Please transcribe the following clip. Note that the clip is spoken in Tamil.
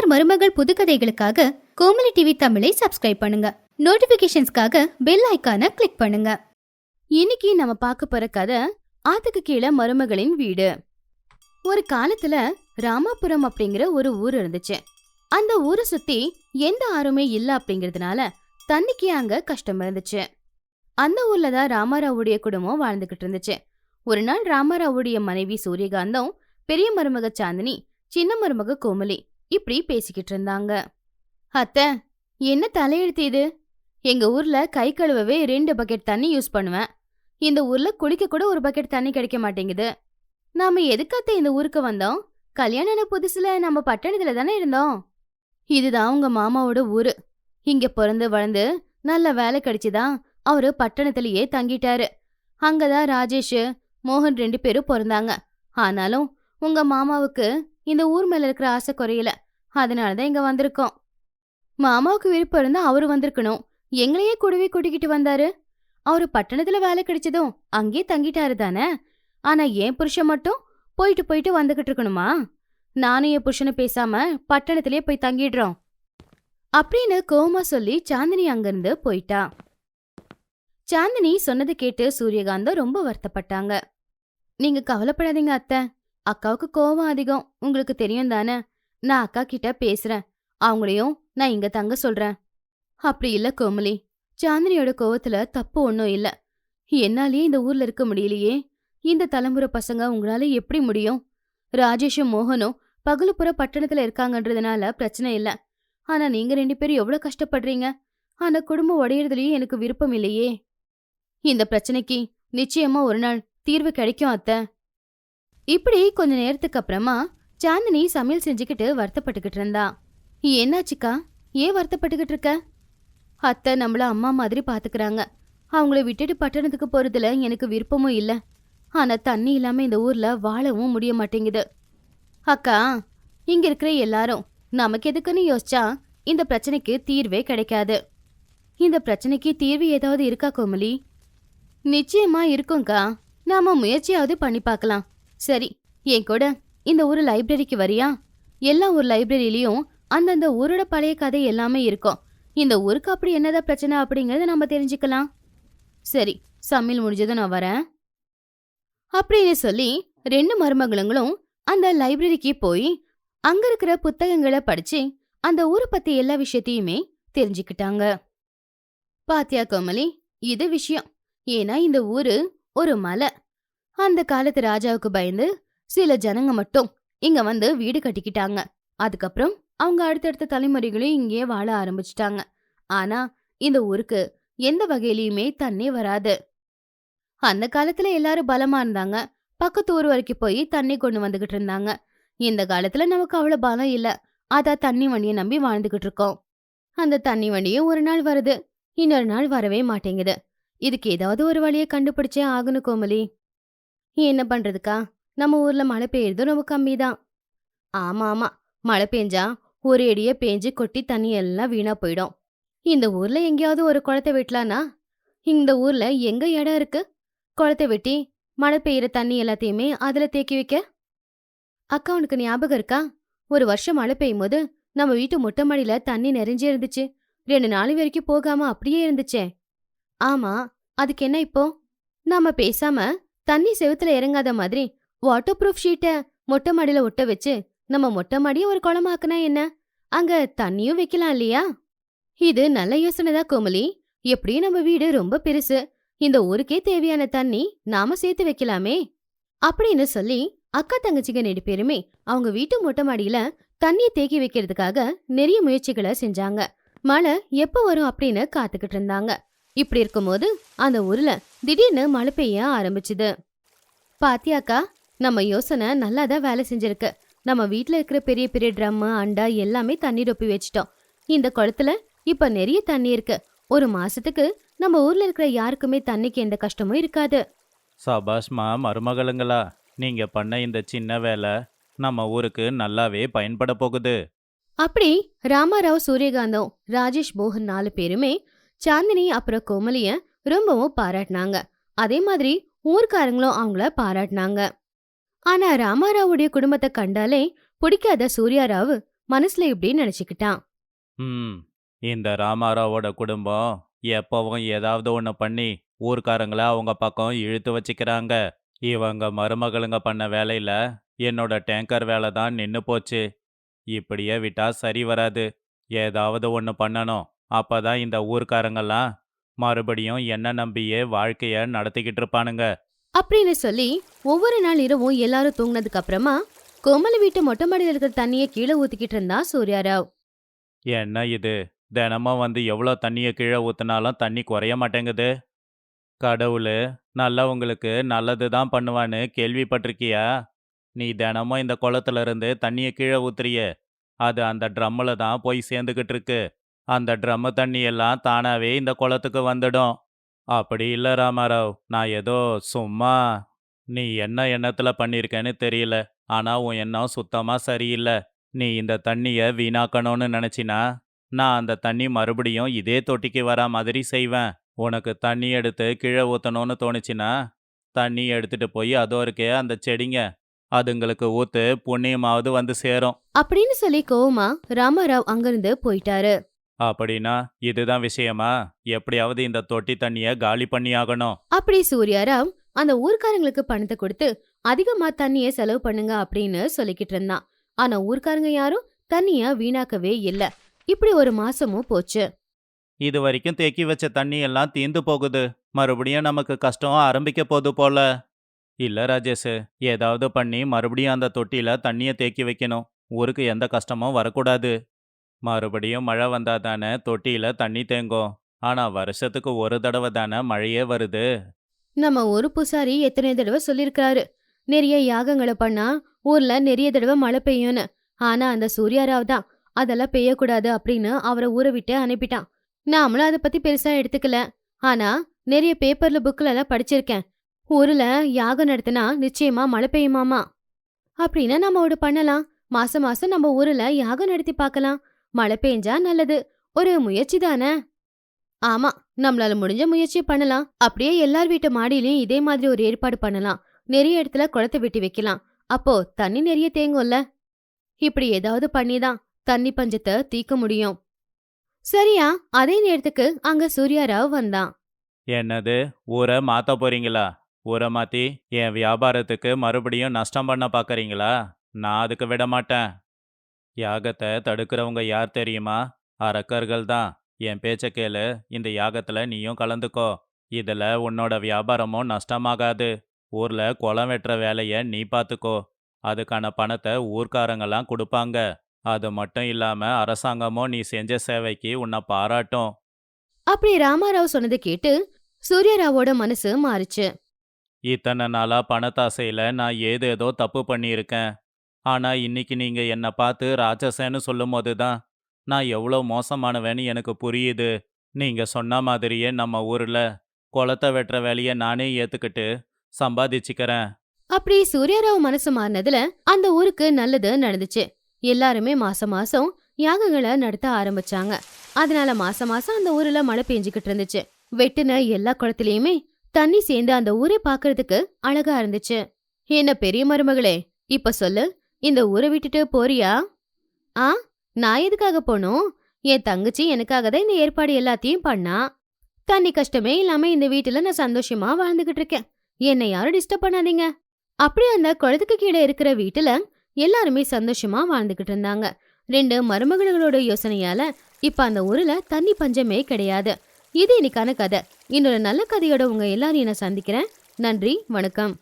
மாமியார் மருமகள் புதுக்கதைகளுக்காக கோமலி டிவி தமிழை சப்ஸ்கிரைப் பண்ணுங்க. நோட்டிபிகேஷன்ஸ்க்காக பெல் ஐகானை கிளிக் பண்ணுங்க. இன்னைக்கு நம்ம பார்க்க போற கதை ஆத்துக்கு கீழே மருமகளின் வீடு. ஒரு காலத்துல ராமாபுரம் அப்படிங்கிற ஒரு ஊர் இருந்துச்சு. அந்த ஊரை சுத்தி எந்த ஆறுமே இல்ல அப்படிங்கறதுனால தண்ணிக்கு அங்க கஷ்டம் இருந்துச்சு. அந்த ஊர்ல தான் ராமாராவுடைய குடும்பம் வாழ்ந்துகிட்டு இருந்துச்சு. ஒரு நாள் ராமாராவுடைய மனைவி சூரியகாந்தம் பெரிய மருமக சாந்தினி சின்ன மருமக கோமலி இப்படி பேசிக்கிட்டு இருந்தாங்க. அத்தை என்ன தலையெழுத்து இது? எங்க ஊர்ல கை கழுவவே ரெண்டு பக்கெட் தண்ணி யூஸ் பண்ணுவேன். இந்த ஊர்ல குளிக்க கூட ஒரு பக்கெட் தண்ணி கிடைக்க மாட்டேங்குது. நாம எதுக்காத்த இந்த ஊருக்கு வந்தோம்? கல்யாணம் புதுசுல நம்ம பட்டணத்துல தானே இருந்தோம். இதுதான் உங்க மாமாவோட ஊரு. இங்க பிறந்து வளர்ந்து நல்ல வேலை கிடைச்சுதான் அவரு பட்டணத்திலேயே தங்கிட்டாரு. அங்கதான் ராஜேஷ் மோகன் ரெண்டு பேரும் பிறந்தாங்க. ஆனாலும் உங்க மாமாவுக்கு இந்த ஊர் மேல இருக்கிற ஆசை குறையல. அதனாலதான் இங்க வந்திருக்கோம். மாமாவுக்கு விருப்பம் இருந்தா அவரு வந்திருக்கணும். எங்களையே கூடவே கூட்டிக்கிட்டு வந்தாரு. அவரு பட்டணத்துல வேலை கிடைச்சதும் அங்கேயே தங்கிட்டாரு தானே. ஆனா என் புருஷன் மட்டும் போயிட்டு போயிட்டு வந்துகிட்டு இருக்கணுமா? நானும் என் புருஷனை பேசாம பட்டணத்திலே போய் தங்கிடுறோம். அப்படின்னு கோமா சொல்லி சாந்தினி அங்கிருந்து போயிட்டா. சாந்தினி சொன்னதை கேட்டு சூரியகாந்தம் ரொம்ப வருத்தப்பட்டாங்க. நீங்க கவலைப்படாதீங்க அத்தை. அக்காவுக்கு கோவம் அதிகம். உங்களுக்கு தெரியும் தானே. நான் அக்கா கிட்ட பேசுறேன். அவங்களையும் நான் இங்க தங்க சொல்றேன். அப்படி இல்ல கோமலி. சாந்தினியோட கோவத்துல தப்பு ஒன்றும் இல்ல. என்னாலயே இந்த ஊர்ல இருக்க முடியலையே. இந்த தலைமுறை பசங்க உங்களால எப்படி முடியும்? ராஜேஷும் மோகனும் பகலுப்புற பட்டணத்துல இருக்காங்கன்றதுனால பிரச்சனை இல்ல. ஆனா நீங்க ரெண்டு பேரும் எவ்வளவு கஷ்டப்படுறீங்க? ஆனா குடும்பம் உடையறதுலயும் எனக்கு விருப்பம் இல்லையே. இந்த பிரச்சனைக்கு நிச்சயமா ஒரு நாள் தீர்வு கிடைக்கும் அத்தை. இப்படி கொஞ்ச நேரத்துக்கு அப்புறமா சாந்தினி சமையல் செஞ்சுக்கிட்டு வருத்தப்பட்டுக்கிட்டு இருந்தா. என்னாச்சுக்கா? ஏன் வருத்தப்பட்டுக்கிட்டு இருக்க? அத்தை நம்மள அம்மா மாதிரி பாத்துக்கறாங்க. அவங்கள விட்டுட்டு பட்டணத்துக்கு போறதுல எனக்கு விருப்பமும் இல்ல. ஆனா தண்ணி இல்லாம இந்த ஊர்ல வாழவும் முடிய மாட்டேங்குது. அக்கா இங்க இருக்கிற எல்லாரும் நமக்கு எதுக்குன்னு யோசிச்சா இந்த பிரச்சனைக்கு தீர்வே கிடைக்காது. இந்த பிரச்சனைக்கு தீர்வு ஏதாவது இருக்கா கோமலி? நிச்சயமா இருக்கும்க்கா. நாம முயற்சியாவது பண்ணி பார்க்கலாம் சரி என் கூட இந்த ஊர் லைப்ரரிக்கு வரியா? எல்லா ஒரு லைப்ரரியிலையும் அந்தந்த ஊரோட பழைய கதை எல்லாமே இருக்கும். இந்த ஊருக்கு அப்படி என்னதான் பிரச்சனை அப்படிங்கறத நம்ம தெரிஞ்சுக்கலாம். சரி சமையல் முடிஞ்சதும் நான் வரேன். அப்படின்னு சொல்லி ரெண்டு மருமகளுங்களும் அந்த லைப்ரரிக்கு போய் அங்க இருக்கிற புத்தகங்களை படிச்சு அந்த ஊரை பத்தி எல்லா விஷயத்தையுமே தெரிஞ்சுக்கிட்டாங்க. பாத்தியா கோமலி இது விஷயம். ஏன்னா இந்த ஊரு ஒரு மலை. அந்த காலத்து ராஜாவுக்கு பயந்து சில ஜனங்க மட்டும் இங்க வந்து வீடு கட்டிக்கிட்டாங்க. அதுக்கப்புறம் அவங்க அடுத்தடுத்த தலைமுறைகளையும் இங்கேயே வாழ ஆரம்பிச்சிட்டாங்க. ஆனா இந்த ஊருக்கு எந்த வகையிலயுமே தண்ணி வராது. அந்த காலத்துல எல்லாரும் பலமா இருந்தாங்க. பக்கத்து ஊர் வரைக்கும் போய் தண்ணி கொண்டு வந்துகிட்டு இருந்தாங்க. இந்த காலத்துல நமக்கு அவ்வளவு பலம் இல்ல. அதான் தண்ணி வண்டியை நம்பி வாழ்ந்துகிட்டு இருக்கோம். அந்த தண்ணி வண்டியும் ஒரு நாள் வருது. இன்னொரு நாள் வரவே மாட்டேங்குது. இதுக்கு ஏதாவது ஒரு வழியை கண்டுபிடிச்சே ஆகணும் கோமலி. என்ன பண்றதுக்கா? நம்ம ஊர்ல மழை பெய்யறது ரொம்ப கம்மி தான் ஆமா ஆமா. மழை பெஞ்சா ஒரு அடியே பேஞ்சு கொட்டி தண்ணி எல்லாம் வீணா போயிடும். இந்த ஊர்ல எங்கேயாவது ஒரு குளத்தை வெட்டலானா இந்த ஊர்ல எங்க இடம் இருக்கு? குளத்தை வெட்டி மழை பெய்யுற தண்ணி எல்லாத்தையுமே அதுல தேக்கி வைக்க? அக்கா உனக்கு ஞாபகம் இருக்கா? ஒரு வருஷம் மழை பெய்யும் போது நம்ம வீட்டு மொட்டை மாடியில தண்ணி நிறைஞ்சே இருந்துச்சு. ரெண்டு நாள் வரைக்கும் போகாம அப்படியே இருந்துச்சே. ஆமா அதுக்கு என்ன இப்போ? நாம பேசாம தண்ணி செவுத்துல இறங்காத மாதிரி வாட்டர் ப்ரூஃப் ஷீட்டை மொட்டை மாடியில ஒட்ட வச்சு நம்ம மொட்டை மாடியை ஒரு குளமாக்குனா என்ன? அங்க தண்ணியும் வைக்கலாம் இல்லையா? இது நல்ல யோசனை தான் கோமலி. எப்படியும் நம்ம வீடு ரொம்ப பெருசு. இந்த ஊருக்கே தேவையான தண்ணி நாம சேர்த்து வைக்கலாமே. அப்படின்னு சொல்லி அக்கா தங்கச்சிங்க ரெண்டு பேருமே அவங்க வீட்டு மொட்டை மாடியில தண்ணியை தேக்கி வைக்கிறதுக்காக நிறைய முயற்சிகளை செஞ்சாங்க. மழை எப்ப வரும் அப்படின்னு காத்துக்கிட்டு இருந்தாங்க. இப்படி இருக்கும்போது அந்த ஊர்ல திடீர்னு மழை பெய்ய ஆரம்பிச்சுது. பாத்தியாக்கா நம்ம யோசனை நல்லா தான் வேலை செஞ்சிருக்கு. நம்ம வீட்ல இருக்கிற பெரிய பெரிய ட்ரம் அண்டா எல்லாமே தண்ணி ரொப்பி வச்சிட்டோம். இந்த குளத்துல இப்ப நிறைய தண்ணி இருக்கு. ஒரு மாசத்துக்கு நம்ம ஊர்ல இருக்கிற யாருக்குமே தண்ணிக்கு எந்த கஷ்டமும் இருக்காது. சபாஷ்மா மருமகளுங்களா நீங்க பண்ண இந்த சின்ன வேலை நம்ம ஊருக்கு நல்லாவே பயன்பட போகுது. அப்படி ராமாராவ் சூரியகாந்தம் ராஜேஷ் மோகன் நாலு பேருமே சாந்தினி அப்புறம் கோமலிய ரொம்பவும் பாராட்டினாங்க. அதே மாதிரி ஊர்க்காரங்களும் அவங்கள பாராட்டினாங்க. ஆனா ராமாராவுடைய குடும்பத்தை கண்டாலே பிடிக்காத சூர்யாராவ் மனசுல இப்படி நினைச்சுக்கிட்டான். ம் இந்த ராமாராவோட குடும்பம் எப்பவும் ஏதாவது ஒன்று பண்ணி ஊர்க்காரங்கள அவங்க பக்கம் இழுத்து வச்சுக்கிறாங்க. இவங்க மருமகளுங்க பண்ண வேலையில என்னோட டேங்கர் வேலை தான் நின்று போச்சு. இப்படியே விட்டா சரி வராது. ஏதாவது ஒன்று பண்ணணும். அப்பதான் இந்த ஊர்க்காரங்கெல்லாம் மறுபடியும் என்ன நம்பியே வாழ்க்கைய நடத்திக்கிட்டு இருப்பானுங்க. அப்படின்னு சொல்லி ஒவ்வொரு நாள் இரவும் எல்லாரும் தூங்கினதுக்கு அப்புறமா கோமலி வீட்டு மொட்டை மாடியில் இருக்கிற தண்ணிய கீழே ஊத்திக்கிட்டு இருந்தா சூர்யாராவ். என்ன இது? தினமும் வந்து எவ்வளோ தண்ணியை கீழே ஊற்றினாலும் தண்ணி குறைய மாட்டேங்குது. கடவுள் நல்லவங்களுக்கு நல்லது தான் பண்ணுவான்னு கேள்விப்பட்டிருக்கியா? நீ தினமும் இந்த குளத்துல இருந்து தண்ணியை கீழே ஊத்துறிய. அது அந்த ட்ரம்மில் தான் போய் சேர்ந்துக்கிட்டு இருக்கு. அந்த ட்ரம்மு தண்ணி எல்லாம் தானாவே இந்த குளத்துக்கு வந்துடும். அப்படி இல்லை ராமாராவ் நான் ஏதோ சும்மா நீ என்ன எண்ணத்தில் பண்ணியிருக்கேன்னு தெரியல. ஆனால் உன் எண்ணம் சுத்தமாக சரியில்லை. நீ இந்த தண்ணியை வீணாக்கணும்னு நினச்சினா நான் அந்த தண்ணி மறுபடியும் இதே தொட்டிக்கு வரா மாதிரி செய்வேன். உனக்கு தண்ணி எடுத்து கீழே ஊற்றணும்னு தோணுச்சுன்னா தண்ணி எடுத்துட்டு போய் அதோ இருக்கே அந்த செடிங்க. அதுங்களுக்கு ஊத்து புண்ணியமாவது வந்து சேரும். அப்படின்னு சொல்லி கோவமா ராமாராவ் அங்கிருந்து போயிட்டாரு. அப்படின்னா இதுதான் விஷயமா? எப்படியாவது இந்த தொட்டி தண்ணியை காலி பண்ணி ஆகணும் அப்படி சூர்யாராவ் அந்த ஊர்க்காரங்களுக்கு பணத்தை கொடுத்து அதிகமா தண்ணிய செலவு பண்ணுங்க அப்படின்னு சொல்லிக்கிட்டு இருந்தான். ஆனா ஊர்க்காரங்க யாரும் தண்ணிய வீணாக்கவே இல்ல. இப்படி ஒரு மாசமும் போச்சு. இது வரைக்கும் தேக்கி வச்ச தண்ணி எல்லாம் தீந்து போகுது. மறுபடியும் நமக்கு கஷ்டம் ஆரம்பிக்க போகுது போல. இல்ல ராஜேஷ் ஏதாவது பண்ணி மறுபடியும் அந்த தொட்டியில தண்ணியை தேக்கி வைக்கணும். ஊருக்கு எந்த கஷ்டமும் வரக்கூடாது. மறுபடியும் மழை வந்தா தானே தொட்டியில தண்ணி தேங்கும். ஆனா வருஷத்துக்கு ஒரு தடவை தானே மழையே வருது. நம்ம ஒரு பூசாரி எத்தனை தடவை சொல்லியிருக்காரு நிறைய யாகங்களை பண்ணா ஊர்ல நிறைய தடவை மழை பெய்யும்னு. ஆனா அந்த சூர்யாராவ் தான் அதெல்லாம் பெய்யக்கூடாது அப்படின்னு அவரை ஊரை விட்டு அனுப்பிட்டான். நாமளும் அதை பத்தி பெருசா எடுத்துக்கல. ஆனா நிறைய பேப்பர்ல புக்ல எல்லாம் படிச்சிருக்கேன். ஊர்ல யாகம் நடத்தினா நிச்சயமா மழை பெய்யுமாமா? அப்படின்னா நம்ம ஒரு பண்ணலாம். மாசம் மாசம் நம்ம ஊர்ல யாகம் நடத்தி பார்க்கலாம். மழை பெஞ்சா நல்லது. ஒரு முயற்சி தானே? ஆமா நம்மளால முடிஞ்ச முயற்சி பண்ணலாம். அப்படியே எல்லார் வீட்டு மாடியிலயும் இதே மாதிரி ஒரு ஏற்பாடு பண்ணலாம். நிறைய இடத்துல குளத்தை வெட்டி வைக்கலாம். அப்போ தண்ணி நிறைய தேங்கும்ல. இப்படி ஏதாவது பண்ணிதான் தண்ணி பஞ்சத்தை தீக்க முடியும். சரியா அதே நேரத்துக்கு அங்க சூர்யாராவ் வந்தான். என்னது? ஊரை மாத்த போறீங்களா? ஊரை மாத்தி என் வியாபாரத்துக்கு மறுபடியும் நஷ்டம் பண்ண பாக்குறீங்களா? நான் அதுக்கு விட மாட்டேன் யாகத்தை தடுக்கிறவங்க யார் தெரியுமா? அரக்கர்கள் தான். என் பேச்ச கேளு. இந்த யாகத்துல நீயும் கலந்துக்கோ. இதுல உன்னோட வியாபாரமும் நஷ்டமாகாது. ஊர்ல குளம் வெட்டுற வேலைய நீ பார்த்துக்கோ அதுக்கான பணத்தை ஊர்க்காரங்கெல்லாம் கொடுப்பாங்க. அது மட்டும் இல்லாம அரசாங்கமும் நீ செஞ்ச சேவைக்கு உன்னை பாராட்டும். அப்படி ராமாராவ் சொன்னதை கேட்டு சூர்யாராவோட மனசு மாறுச்சு. இத்தனை நாளா பணத்தாசையில நான் ஏதேதோ தப்பு பண்ணியிருக்கேன். ஆனா இன்னைக்கு நீங்க என்னை பார்த்து ராட்சசன்னு சொல்லும்போது தான் நான் எவ்வளோ மோசமானவன்னு எனக்கு புரியுது. நீங்க சொன்ன மாதிரியே நம்ம ஊர்ல குளத்தை வெட்டுற வேலையை நானே ஏத்துக்கிட்டு சம்பாதிச்சுக்கிறேன். அப்படி சூர்யாராவ் மனசு மாறினதுல அந்த ஊருக்கு நல்லது நடந்துச்சு. எல்லாருமே மாசம் மாசம் யாகங்களை நடத்த ஆரம்பிச்சாங்க. அதனால மாசம் மாசம் அந்த ஊர்ல மழை பெஞ்சுக்கிட்டு இருந்துச்சு. வெட்டுன எல்லா குளத்திலயுமே தண்ணி சேர்ந்து அந்த ஊரை பாக்குறதுக்கு அழகா இருந்துச்சு. என்ன பெரிய மருமகளே இப்ப சொல்லு. இந்த ஊரை விட்டுட்டு போறியா? ஆ நான் எதுக்காக போனோம் என் தங்கச்சி எனக்காக தான் இந்த ஏற்பாடு எல்லாத்தையும் பண்ணா. தண்ணி கஷ்டமே இல்லாம இந்த வீட்டுல நான் சந்தோஷமா வாழ்ந்துகிட்டு இருக்கேன். என்னை யாரும் டிஸ்டர்ப் பண்ணாதீங்க. அப்படியே அந்த குளத்துக்கு கீழே இருக்கிற வீட்டுல எல்லாருமே சந்தோஷமா வாழ்ந்துகிட்டு இருந்தாங்க. ரெண்டு மருமகளோட யோசனையால இப்ப அந்த ஊர்ல தண்ணி பஞ்சமே கிடையாது. இது இன்னைக்கான கதை. இன்னொரு நல்ல கதையோட உங்க எல்லாரையும் நான் சந்திக்கிறேன். நன்றி வணக்கம்.